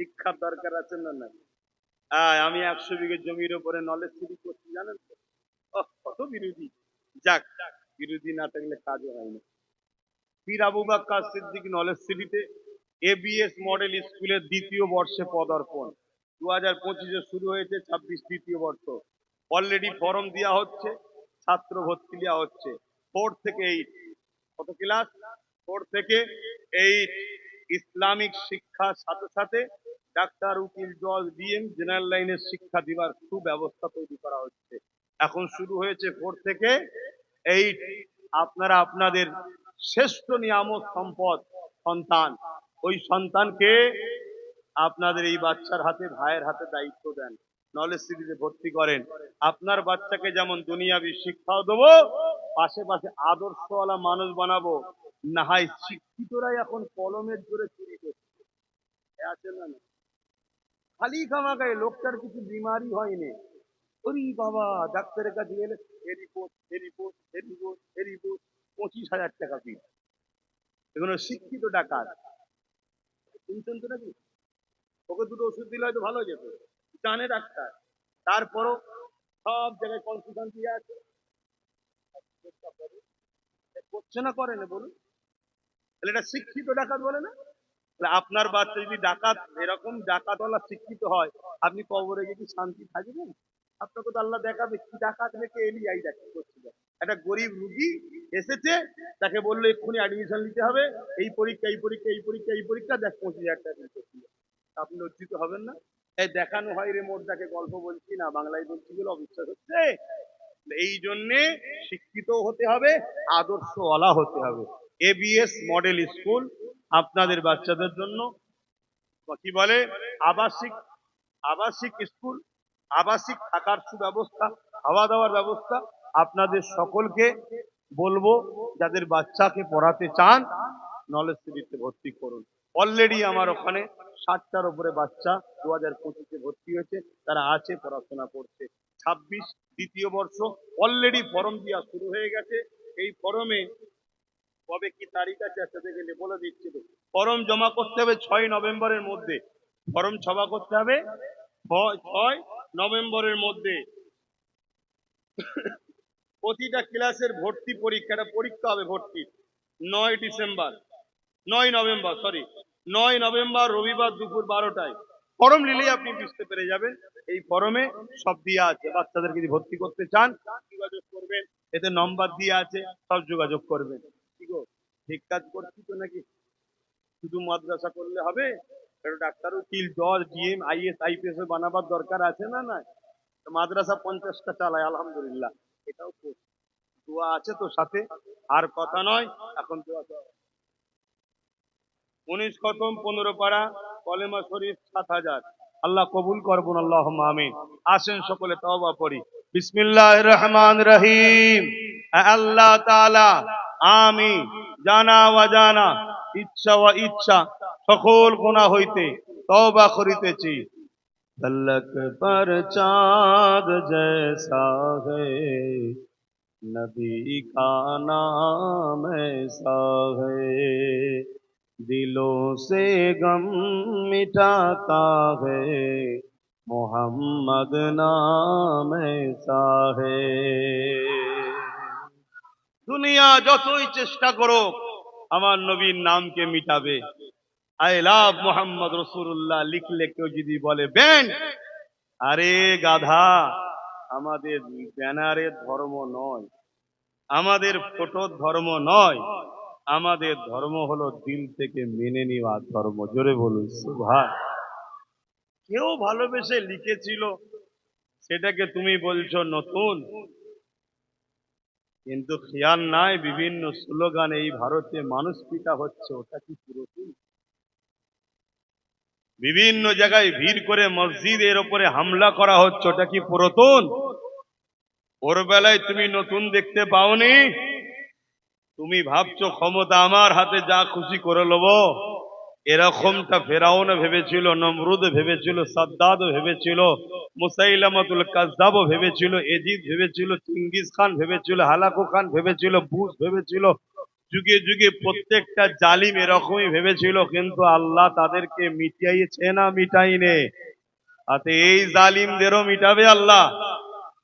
শিক্ষার দরকার আছে না না আমি একশো বিঘে জমির উপরে নলেজ সিটি করছি, জানেন তো? কত বিরোধী। যাক, বিরোধী না থাকলে কাজও হয় না। পীর আবু বাক্কার সিদ্দিক নলেজ সিটিতে এবিএস মডেল স্কুলের দ্বিতীয় বর্ষে পদার্পণ। দু হাজার পঁচিশে শুরু হয়েছে, ছাব্বিশ তৃতীয় বর্ষ। অলরেডি ফর্ম দেওয়া হচ্ছে, ছাত্র ভর্তি দেওয়া হচ্ছে। ফোর থেকে এইট কত ক্লাস ফোর থেকে এইট ইসলামিক শিক্ষার সাথে সাথে ডাক্তার, উকিল, জজ, ডিএম, জেনারেল লাইনের শিক্ষা দিবার সুব্যবস্থা তৈরি করা হচ্ছে। এখন শুরু হয়েছে ফোর থেকে। এইট আপনারা আপনাদের শ্রেষ্ঠ নিয়ামক সম্পদ সন্তান। ওই সন্তানকে আপনাদের এই বাচ্চার হাতে, ভাইয়ের হাতে দায়িত্ব দেন। নলেজ সিটিতে ভর্তি করেন। আপনার বাচ্চাকে যেমন দুনিয়াবি শিক্ষাও দেবো, পাশে পাশে আদর্শওয়ালা মানুষ বানাবো। না হয় শিক্ষিতরাই এখন কলমের জোরে চুরি করছে। আছে না? খালি খামাকায় লোকটার কিছু বিমারি হয়নি। ওরে বাবা, ডাক্তারের কাছে গেলে এ রিপোর্ট এ রিপোর্ট এ রিপোর্ট এ রিপোর্ট পঁচিশ হাজার টাকা ফিস এগুলো শিক্ষিত ডাকাত। শুনছেন তো নাকি? ওকে দুটো ওষুধ দিলে হয়তো ভালো যেত। জানে ডাক্তার। তারপরও সব জায়গায় কনফিউশন দিয়ে আছে। করছে না করে না বলুন। তাহলে এটা শিক্ষিত ডাকাত বলে না? আপনার বাচ্চা যদি ডাকাত, এরকম ডাকাতওয়ালা শিক্ষিত হয়, আপনি কবরে কি শান্তি থাকবেন? আপনাকে তো আল্লাহ দেখাবে কি ডাকাত রেখে এলি আই ডাকাত করছিল। একটা গরিব রুগী এসেছে, তাকে বলল, এক্ষুনি অ্যাডমিশন নিতে হবে। এই পরীক্ষা এই পরীক্ষা এই পরীক্ষা এই পরীক্ষা, দেখ পঁচিশ হাজার টাকা। আপনি লজ্জিত হবেন না? এই দেখানো হয় রে মোট তাকে গল্প বলছি না, বাংলায় বলছি বলে অবিশ্বাস হচ্ছে। এই জন্যে শিক্ষিত হতে হবে, আদর্শওয়ালা হতে হবে। এবিএস মডেল স্কুল আপনাদের বাচ্চাদের জন্য, কি বলে, আবাসিক আবাসিক স্কুল, আবাসিক থাকার সুব্যবস্থা খাওয়া দাওয়ার ব্যবস্থা আপনাদের সকলকে বলব, যাদের বাচ্চাকে পড়াতে চান, নলেজ সিটিতে ভর্তি করুন। অলরেডি আমার ওখানে ষাটটার উপরে বাচ্চা দু হাজার পঁচিশে ভর্তি হয়েছে, তারা আছে, পড়াশোনা করছে। ছাব্বিশ দ্বিতীয় বর্ষ অলরেডি ফর্ম দেওয়া শুরু হয়ে গেছে। এই ফর্মে কবে কি তারিখ আছে একসাথে গেলে বলে দিচ্ছি তো। ফর্ম জমা করতে হবে ছয় নভেম্বরের মধ্যে। ফর্ম জমা করতে হবে ছয় নভেম্বরের মধ্যে। প্রতিটা ক্লাসের ভর্তি পরীক্ষাটা পরীক্ষা হবে ভর্তি। নয় ডিসেম্বর, নয় নভেম্বর সরি নয় নভেম্বর রবিবার দুপুর বারোটায়। ফর্ম নিলেই আপনি বুঝতে পেরে যাবেন, এই ফর্মে সব দিয়ে আছে। বাচ্চাদেরকে যদি ভর্তি করতে চান, যোগাযোগ করবেন, এতে নম্বর দিয়ে আছে, সব যোগাযোগ করবেন। কি গো? ঠিক কাজ করছি তো নাকি? শুধু মাদ্রাসা করলে হবে? একটু ডাক্তার উকিল জজ ডিএম, আইএস, আইপিএস বানাবার দরকার আছে না না মাদ্রাসা পঞ্চাশটা চালায়, আলহামদুলিল্লাহ। এটাও দোয়া আছে তো সাথে। আর কথা নয়, এখন দোয়া উনিশ খতম, পনেরো পাড়া, কলেমা শরীফ সাত হাজার। আল্লাহ কবুল করবুন আল্লাহ আমিন। আসেন সকলে তওবা পড়ি। বিসমিল্লাহ রহমান রহিম। আল্লাহ তাআলা আমি জানা অজানা، ইচ্ছা ও ইচ্ছা সকল গুণা হইতে তওবা করিতেছি। فلک پر چاند جیسا ہے نبی کا نام ایسا ہے دلوں سے گم مٹاتا ہے محمد نام ایسا ہے দুনিয়া যতই চেষ্টা করো আমার নবীর নামকে মিটাবে। আই লাভ মোহাম্মদ রসুল্লাহ লিখলে কেউ যদি বলে ব্যান আরে গাধা, আমাদের ব্যানারের ধর্ম নয়। আমাদের ফটোর ধর্ম নয়। আমাদের ধর্ম হলো দিল থেকে মেনে নেওয়ার ধর্ম। জোরে বলুন সুভা কেউ ভালোবেসে লিখেছিল, সেটাকে তুমি বলছো নতুন। কিন্তু খেয়াল নাই, বিভিন্ন স্লোগান এই ভারতে মানুষ পিটা হচ্ছে, ওটা কি পুরোপুরি? বিভিন্ন জায়গায় ভিড় করে মসজিদের ওপরে হামলা করা হচ্ছে, ওটা কি পুরাতন? ওর বেলায় তুমি নতুন দেখতে পাওনি? তুমি ভাবছ ক্ষমতা আমার হাতে, যা খুশি করে নেব এরকমটা ফেরাউন ভেবেছিল, নমরুদ ভেবেছিল, সাদ্দাদ ভেবেছিল, মুসাইলামাতুল কাজ্জাবও ভেবেছিল, এজিদ ভেবেছিল চিঙ্গিস খান ভেবেছিল, হালাকু খান ভেবেছিল, বুশ ভেবেছিল, যুগে যুগে প্রত্যেকটা জালিম এরকমই ভেবেছিল, কিন্তু আল্লাহ তাদেরকে মিটিয়েছে না, মিটাইনে। তাতে এই জালিমদেরও মিটাবে আল্লাহ।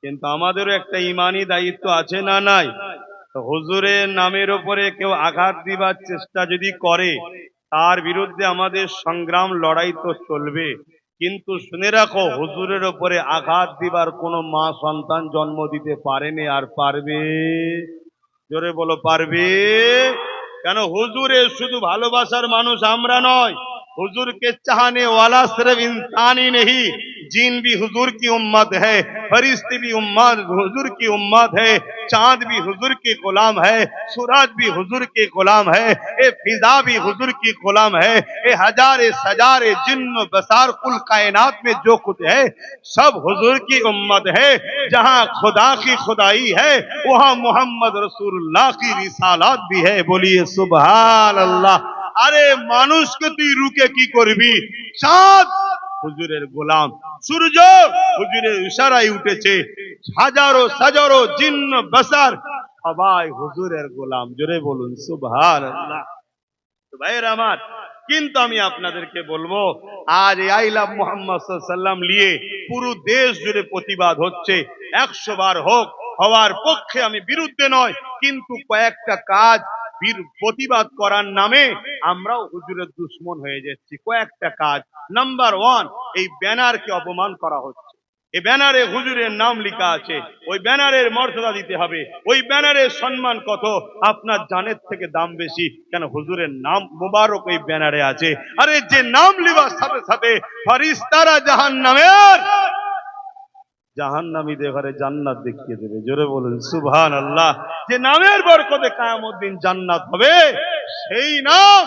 কিন্তু আমাদেরও একটা ইমানি দায়িত্ব আছে না নাই? হুজুরের নামের উপরে কেউ আঘাত দিবার চেষ্টা যদি করে তার বিরুদ্ধে আমাদের সংগ্রাম, লড়াই তো চলবে। কিন্তু শুনে রাখো, হুজুরের ওপরে আঘাত দিবার কোনো মা সন্তান জন্ম দিতে পারেনি আর পারবে? জোরে বলো, পারবে? কেন? হুজুরে শুধু ভালোবাসার মানুষ, আমরা নয়। হুজুরকে চাহানে ওয়ালা সিরফ ইনসানই নেই। जीन भी हुजूर की उम्मत है फरिश्ते भी उम्मत हुजूर की उम्मत है चांद भी हुजूर के गुलाम है सूरज भी हुजूर के गुलाम है ए फिजा भी हुजूर की गुलाम है ए हजारे सजारे जिन्न बसार कुल कायनात में जो कुछ है सब हुजूर की उम्मत है जहां खुदा की खुदाई है वहां मोहम्मद रसूलुल्लाह की रिसालात भी है बोलिए सुबहान अल्लाह আরে মানুষকে তুই রুকে কি করবি চাঁদ হুজুরের গোলাম। সূর্য হুজুরের ইশারায় উঠেছে। হাজারো হাজারো জিন্ন বাসার। সবাই হুজুরের গোলাম। জোরে বলুন, সুবহানাল্লাহ। ভাইয়ের আমার, কিন্তু আমি আপনাদেরকে বলব, আজ এই আই লাভ মোহাম্মদ সাল্লাম নিয়ে পুরো দেশ জুড়ে প্রতিবাদ হচ্ছে। একশো বার হোক, হওয়ার পক্ষে আমি বিরুদ্ধে নয়, কিন্তু কয়েকটা কাজ প্রতিবাদ করার নামে আমরাও হুজুরের দুশ্মন হয়ে যাচ্ছি। কয়েকটা কাজ। নাম্বার ওয়ান এই ব্যানারকে অপমান করা হচ্ছে। এই ব্যানারে হুজুরের নাম লেখা আছে, ওই ব্যানারের মর্যাদা দিতে হবে। ওই ব্যানারের সম্মান কত? আপনার জানের থেকে দাম বেশি। কেন হুজুরের নাম মোবারক ওই ব্যানারে আছে। আরে যে নাম লিবার সাথে সাথে ফারিস্তারা জাহান নামের জাহান নামীদের ঘরে জান্নাত দেখিয়ে দেবে। জোরে বলুন সুবহান আল্লাহ যে নামের বরকতে কায়ামুদ্দিন জান্নাত হবে, সেই নাম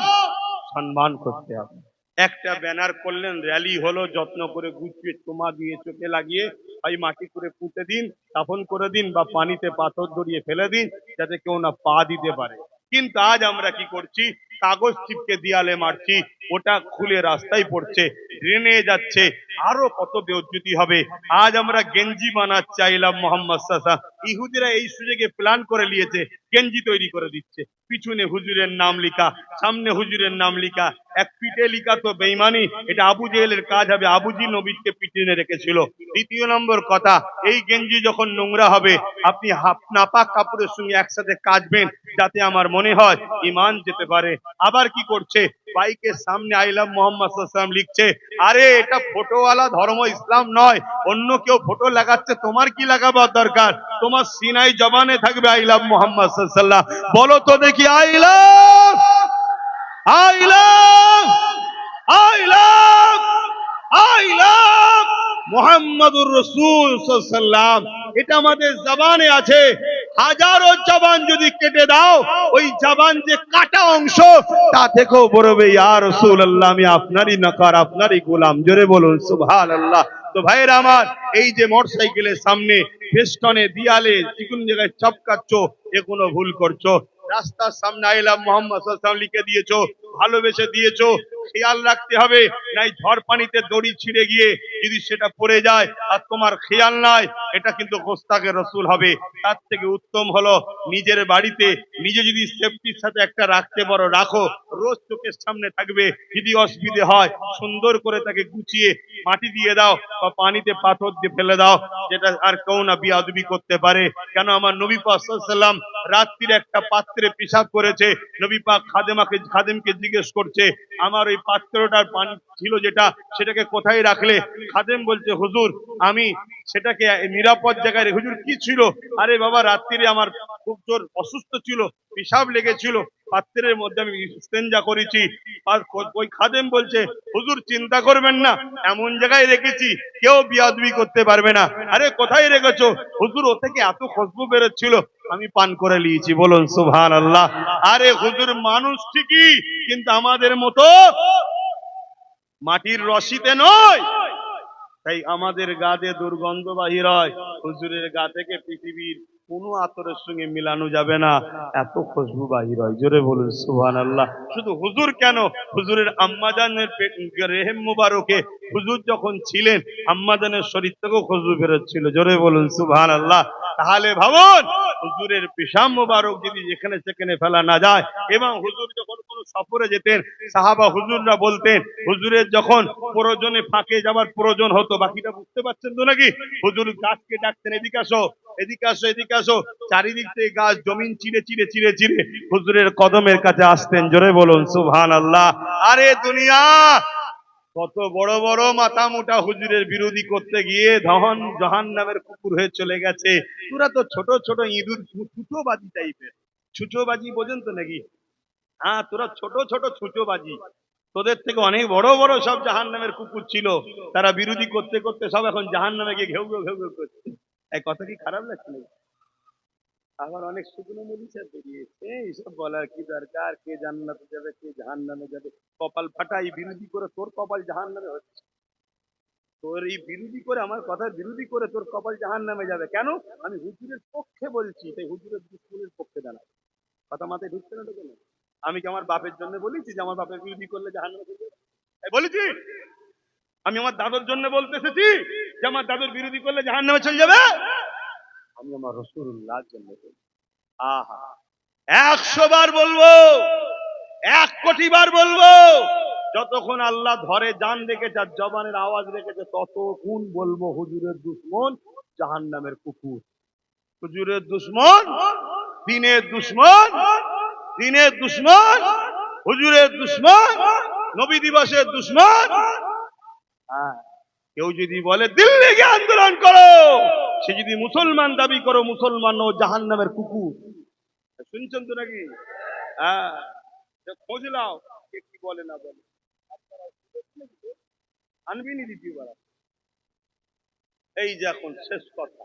সম্মান করতে হবে। একটা ব্যানার করলেন, র্যালি হলো, যত্ন করে গুছিয়ে তোমা দিয়ে চোখে লাগিয়ে ওই মাটি করে পুঁতে দিন স্থাপন করে দিন বা পানিতে পাথর জড়িয়ে ফেলে দিন, যাতে কেউ না পা দিতে পারে। কিন্তু আজ আমরা কি করছি? কাগজ চিপকে দিয়ালে মারছি, ওটা খুলে রাস্তায় পড়ছে, ড্রেনে যাচ্ছে, আরও কত বেউজ্জুতি হবে। আজ আমরা গেঞ্জি বানাচ্ছি চাইলাম মোহাম্মদ সাসা। ইহুদিরা এই সুযোগে প্ল্যান করে নিয়েছে, গেঞ্জি তৈরি করে দিচ্ছে। পিছনে হুজুরের নাম লিখা, সামনে হুজুরের নাম লিখা। এক পিঠে লিখা তো বেইমানি এটা আবু জেহেলের কাজ হবে, আবুজি নবীকে পিছনে রেখেছিল। দ্বিতীয় নম্বর কথা, এই গেঞ্জি যখন নোংরা হবে, আপনি নাপাক কাপড়ের সঙ্গে একসাথে কাচবেন, যাতে আমার মনে হয় ইমান যেতে পারে। আবার কি করছে? বাইকের সামনে আইলাম, মোহাম্মদ সাল্লাম লিখছে, আরে, এটা ফটোওয়ালা ধর্ম ইসলাম নয়, অন্য কেউ ফটো লাগাচ্ছে, তোমার কি লাগাবার দরকার? তোমার সিনাই জবানে থাকবে আইলাম মোহাম্মদ সাল্লাম বলো তো দেখি আইলাম আইলাম আইলাম আইলাম মোহাম্মদুর রসুল সাল্লাম এটা আমাদের জবানে আছে। হাজারো জবান যদি দাও। ওই জবান যে কাটা অংশ, তা থেকেও বড়বে রসুল আল্লাহ আমি আপনারই নাকার, আপনারই গোলাম। জোরে বলুন সুভাল আল্লাহ তো ভাইয়ের আমার, এই যে মোটর সাইকেলের সামনে, ফেস্টনে, দিয়ালে চিকুন জায়গায় চপকাচ্ছ, এ কোনো ভুল করছ। রাস্তার সামনে আইলাম, মোহাম্মদ লিখে দিয়েছ ভালোবেসে দিয়েছ, খেয়াল রাখতে হবে। নাই ঝড় পানিতে দড়ি ছিঁড়ে গিয়ে যদি সেটা পড়ে যায়, আর তোমার খেয়াল নাই, এটা কিন্তু গোস্তাকে রসুল হবে। তার থেকে উত্তম হলো নিজের বাড়িতে নিজে যদি সেফটির সাথে একটা রাখতে পারো, রাখো। রোজ চোখের সামনে থাকবে, যদি অসুবিধে হয়, সুন্দর করে তাকে গুছিয়ে মাটি দিয়ে দাও বা পানিতে পাথর দিয়ে ফেলে দাও, যেটা আর কেউ না বিয়াদবি করতে পারে। কেন আমার নবী পাক সাল্লাম রাত্রির একটা পাত্রে পেশাব করেছে, নবী পাক খাদেমাকে, খাদেমকে জিজ্ঞেস করছে, আমার ওই পাত্রটার পানি ছিল যেটা, সেটাকে কোথায় রাখলে? খাদেম বলছে, হুজুর, আমি সেটাকে নিরাপদ জায়গায় হুজুর, কি ছিল? আরে বাবা, রাত্রিরে আমার খুব জোর অসুস্থ ছিল, পেশাব লেগেছিল, পাত্রের মধ্যে আমি ইস্তেঞ্জা করেছি। আর ওই খাদেম বলছে, হুজুর, চিন্তা করবেন না, এমন জায়গায় রেখেছি, কেউ বিয়াদবি করতে পারবে না। আরে, কোথায় রেখেছো? হুজুর, ও থেকে এত খুশবু বেরোচ্ছিল, আমি পান করে নিয়েছি, বলুন সুবহান আল্লাহ আরে, হুজুর, মানুষ ঠিকই, কিন্তু আমাদের মতো মাটির রশিতে নয়। তাই আমাদের গা দিয়ে দুর্গন্ধ বাহির হয়। হুজুরের গা থেকে পৃথিবীর কোনো আতরের সঙ্গে মিলানো যাবে না। এত খুশবু বাহির হয়। জোরে বলুন সুহান আল্লাহ শুধু হুজুর কেন? হুজুরের আম্মাজানের রেহেম মুবারকে হুজুর যখন ছিলেন আম্মাজানের শরীর থেকেও খুশবু বেরোচ্ছিল। জোরে বলুন সুবহান আল্লাহ তাহলে ভাবুন, হুজুরের পেশাম মোবারক যদি যেখানে সেখানে ফেলা না যায়, এবং হুজুর যখন সফরে যেতেন, সাহাবা হুজুররা বলতেন, হুজুরের যখন প্রয়োজনে ফাঁকে যাবার প্রয়োজন হতো, বাকিটা বুঝতে পারছেন তো নাকি? হুজুর গাছকে ডাকতেন, এদিকে আসো এদিকে আসো এদিকে আসো। চারিদিক থেকে গাছ জমিন চিড়ে চিড়ে চিড়ে চিড়ে হুজুরের কদমের কাছে আসতেন, জোরে বলুন সুবহান আল্লাহ আরে দুনিয়া, কত বড় বড় মাথা মোটা হুজুরের বিরোধী করতে গিয়ে ধন জাহান নামের কুকুর হয়ে চলে গেছে। তোরা তো ছোট ছোট ইঁদুর, ছুটোবাজি টাইপের ছুটোবাজি বোঝেন তো নাকি? হ্যাঁ তোরা ছোট ছোট ছুটোবাজি তোদের থেকে অনেক বড় বড় সব জাহান নামের কুকুর ছিল। তারা বিরোধী করতে করতে সব এখন জাহান নামে গিয়ে ঘেউ ঘেউ ঘেউ ঘেউ করছে। এই কথা কি খারাপ লাগছে আবার অনেক শুকনো মরিচা বেরিয়েছে। এইসব বলার কি দরকার? কে জান্নাতে যাবে, কে জাহান নামে যাবে? কপাল ফাটাই বিরোধী করে তোর কপাল জাহান নামে হচ্ছে। তোর এই বিরোধী করে, আমার কথার বিরোধী করে তোর কপাল জাহান নামে যাবে। কেন? আমি হুজুরের পক্ষে বলছি, তাই হুজুরের দুশ্মনের পক্ষে দাঁড়াই কথা মাথায় ঢুকছে না তো কেন? আমি কি আমার বাপের জন্য বলেছি যে আমার বাপের বিরোধী করলে জাহান বলেছি। আমি আমার দাদুর জন্য বলতে এসেছি যে আমার দাদুর বিরোধী করলে জাহান নামে চলে যাবে। আমি আমার রসুল্লাহর জন্য আহা। একশো বার বলব, এক কোটি বার বলব, যতক্ষণ আল্লাহ ধরে জান রেখেছে আর জবানের আওয়াজ রেখেছে, ততক্ষণ বলব হুজুরের দুশ্মন জাহান নামের কুকুর। হুজুরের দুশ্মন, দিনের দুশ্মন দিনের দুশ্মন, হুজুরের দুশ্মন, নবী দিবসের দুশ্মন। হ্যাঁ কেউ যদি বলে দিল্লি গিয়ে আন্দোলন করো, সে যদি মুসলমান দাবি করো, মুসলমান ও জাহান নামের কুকুর। শুনছেন তো নাকি? হ্যাঁ খোঁজ নাও, কে কি বলে না বলে। আনবি নি দ্বিতীয়বার। এই যে এখন শেষ কথা।